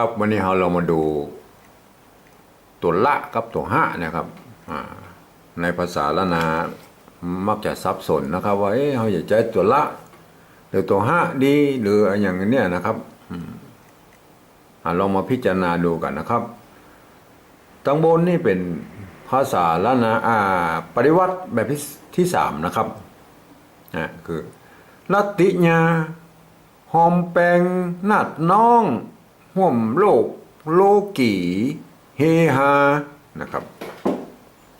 ครับวันนี้เราเรามาดูตัวละกับตัวห้านะครับในภาษาละนามักจะสับสนนะครับ ว่าเอ๊ะเราจะใช้ตัวละหรือตัวห้าดีหรืออย่างเนี้ยนะครับอืมอ่าลองมาพิจารณาดูกันนะครับตังบนนี่เป็นภาษาละนาอ่าปริวัติแบบที่สามนะครับอ่าคือลัตติญาหอมแปงนาดน้อง ห่วมโลก โลกีเฮฮานะครับ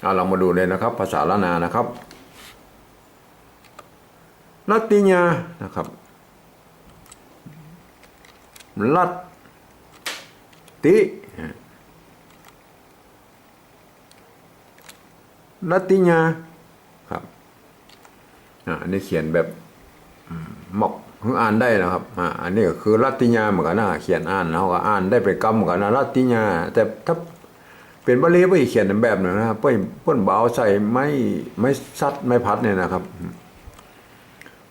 เอาเรามาดูเลยนะครับ ภาษาละนานะครับลัตติญานะครับลัตติลัตติญาครับอ่าอันนี้เขียนแบบหมอก อ่านได้นะครับอ่าอันนี้ก็คือรัตติญาเหมือนกันนะเขียนอ่านเราก็อ่านได้เป็นกรรมเหมือนกันนะรัตติญาแต่ถ้าเป็นบาลีเพื่อเขียนแบบหนึ่งนะครับเพื่อเพื่อนเบาใส่ไม่ไม่ซัดไม่พัดเนี่ยนะครับ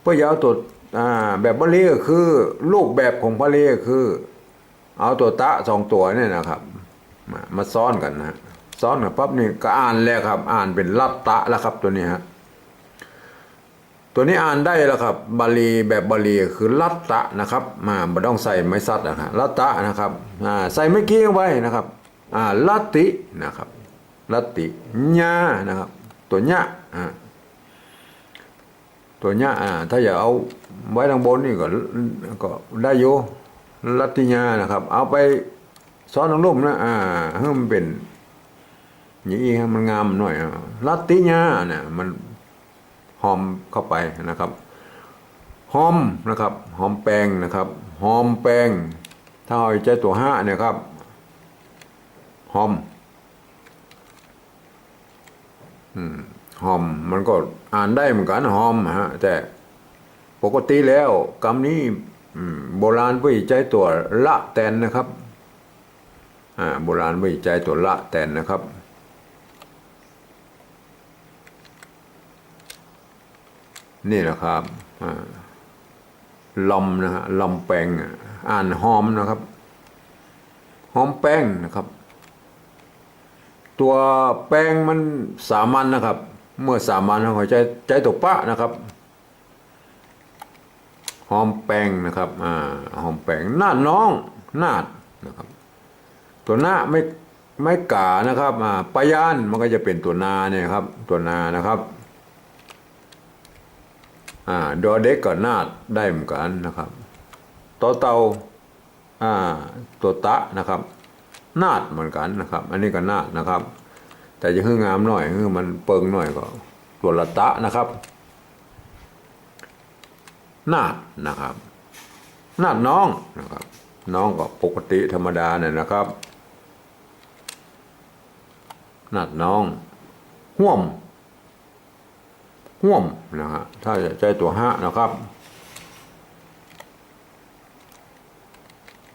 เพื่อเอาตัวอ่าแบบบาลีก็คือ รูปแบบของบาลีก็คือ เอาตัวตะสองตัวเนี่ยนะครับ มาซ้อนกันนะซ้อนกันปั๊บนี่ก็อ่านแล้วครับ อ่านเป็นรัตตะแล้วครับตัวนี้ฮะ ตัวนี้อ่านได้แล้วครับบาลีแบบบาลีคือลัตตะนะครับมาบ่ต้องใส่ไม้ซัดนะครับลัตตะนะครับใส่ไม่กี้ลงไปนะครับลัตตินะครับลัตติญานะครับ ตัวญะอ่าตัวญะอ่าถ้าอยากเอาไว้ทางบนนี่ก็ก็ได้อยู่ลัตติญานะครับ เอาไปซ้อนทางลุ่มนะอ่าให้มันเป็นอย่างนี้มันงามหน่อยลัตติญาเนี่ยมัน หอมเข้าไปนะครับหอมนะครับหอมแปงนะครับหอมแปงถ้าเอาใจตัวห้าเนี่ยครับหอมหอมมันก็อ่านได้เหมือนกันหอมฮะแต่ปกติแล้วกรรมนี้โบราณวิใจตัวละแตนนะครับโบราณวิใจตัวละแตนนะครับ นี่แหละครับลอมนะฮะลอมแปงอ่านหอมนะครับ หอมแป้งนะครับ ตัวแป้งมันสามัญนะครับ เมื่อสามัญเราใจใจตกปะนะครับ หอมแป้งนะครับอ่าหอมแป้งหน้าน้องนาดนะครับ ตัวหน้าไม่ไม่กานะครับอ่าปยานมันก็จะเป็นตัวนาเนี่ยครับ ตัวนานะครับ อ่าดอเด็กกับนาดได้เหมือนกันนะครับต่อเตาอ่าตัวตะนะครับ นาดเหมือนกันนะครับ อันนี้ก็นาดนะครับ แต่จะคืองามหน่อยคือมันเปิงหน่อยก็ตัวละตะนะครับนาดนะครับนาดน้องนะครับ น้องก็ปกติธรรมดาเนี่ยนะครับนาดน้องห่วม ห่วมนะฮะถ้าจะใจตัวห้านะครับ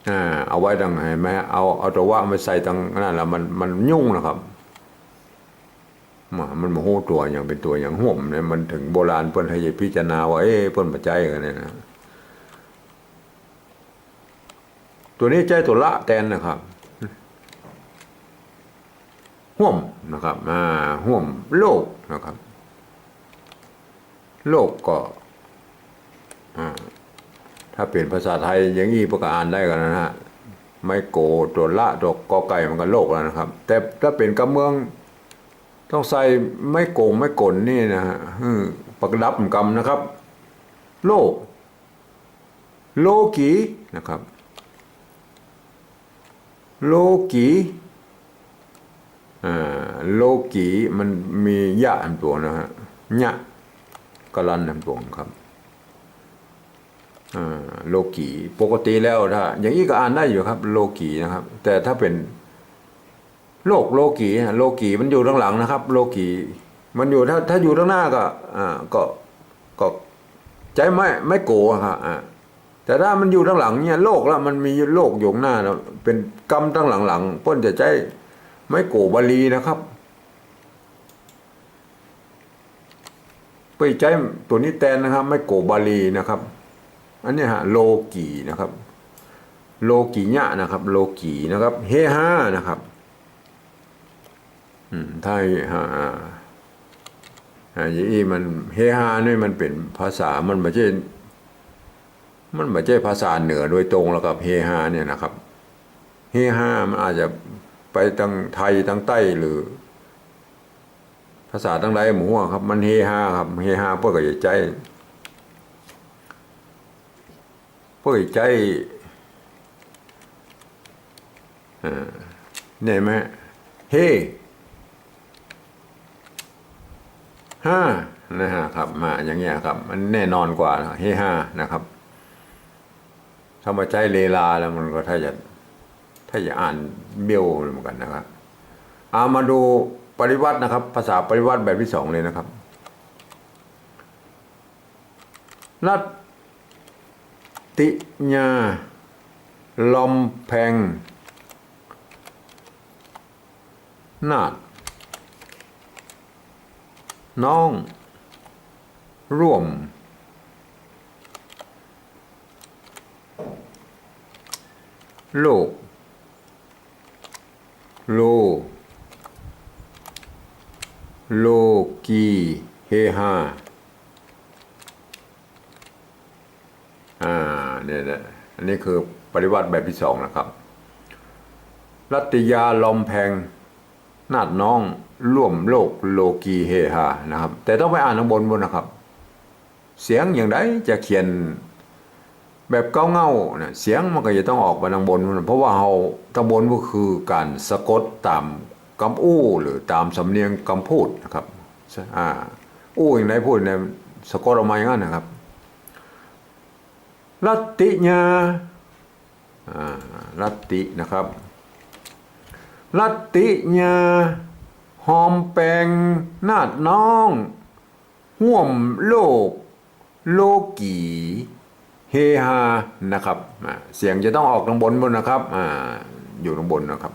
อ่าเอาไว้ตังไหนไหมเอาเอาตัวว่ามาใส่ตังนั่นแหละมันมันยุ่งนะครับมามันโมโหตัวอย่างเป็นตัวอย่างห่วมเนี่ยมันถึงโบราณเพิ่นให้พิจารณาว่าเอ้เพิ่นปัจจัยกันเนี่ยนะตัวนี้ใจตัวละแตนนะครับห่วมนะครับอ่าห่วมโลกนะครับ โลกก็ถ้าเปลี่ยนภาษาไทยอย่างนี้ประกอ่านได้กันนะฮะไม่โกตัวละตัวกอไก่มันก็โลกแล้วนะครับ แต่ถ้าเป็นกำเมืองต้องใส่ไม่โกงไม่กลนี่นะฮะประดับกรรมนะครับ โลก โลกีนะครับ โลกีอ่าโลกีมันมียะอันตัวนะฮะยะ กลันนำตวงครับโลกีปกติแล้วถ้าอย่างนี้ก็อ่านได้อยู่ครับ โลกีนะครับ แต่ถ้าเป็น โลกโลกีโลกีมันอยู่ข้างหลังนะครับ โลกีมันอยู่ถ้าถ้าอยู่ข้างหน้าก็ อ่าก็ก็ใจไม่ไม่โกครับอ่าแต่ถ้ามันอยู่ข้างหลังเนี่ยโลกแล้วมันมีโลกอยู่หน้าแล้วเป็นกรรมตั้งหลังๆเพ้นจะใจไม่โกบาลีนะครับ ไปใจตัวนี้แตนนะครับไม่โกบาลีนะครับ อันนี้ฮะโลกีนะครับ โลกิญะนะครับ โลกีนะครับเฮฮานะครับอืมถ้าอ่าอ่าอย่างนี้มันเฮฮานี่มันเป็นภาษามันไม่ใช่มันไม่ใช่ภาษาเหนือโดยตรงแล้วกับเฮฮาเนี่ยนะครับเฮฮามันอาจจะไปทางไทยทางใต้หรือ ภาษาทางใดหมูครับ มันเฮฮาครับเฮฮาเพื่อกับใจ เพื่อใจอ่าเนี่ยไหมเฮห้านะฮะครับมาอย่างเงี้ยครับ มันแน่นอนกว่าเฮห้านะครับถ้ามาใช้เลลาแล้วมันก็ถ้าจะถ้าจะอ่านเบี้ยวเหมือนกันนะครับเอามาดู ปริวัตินะครับ ภาษาปริวัติแบบที่สองเลยนะครับรัตติญาลอมแพง นาดน้อง ร่วม โลก โลโลกีเฮฮาอ่า เนี่ยนะอันนี้คือปริวัติแบบที่สองนะครับ รัตยาลอมแพงนาดน้องร่วมโลกโลกีเฮฮานะครับ แต่ต้องไปอ่านข้างบนบนนะครับ เสียงอย่างไรจะเขียนแบบเก้าเงาเนี่ยเสียงมันก็จะต้องออกมาทางบนมันเพราะว่าเราทางบนก็คือการสะกดตามคำอู้หรือตามสำเนียงคำพูดนะครับ อ่า อู้อย่างไรพูดเนี่ยสะกดออกมาอย่างนั้นนะครับ ลัตติญาอ่ารัตตินะครับ ลัตติญาหอมแปงนาดน้อง ห่วมโลก โลกีเฮฮานะครับอ่าเสียงจะต้องออกทางบนบนนะครับอ่าอยู่ทางบนนะครับ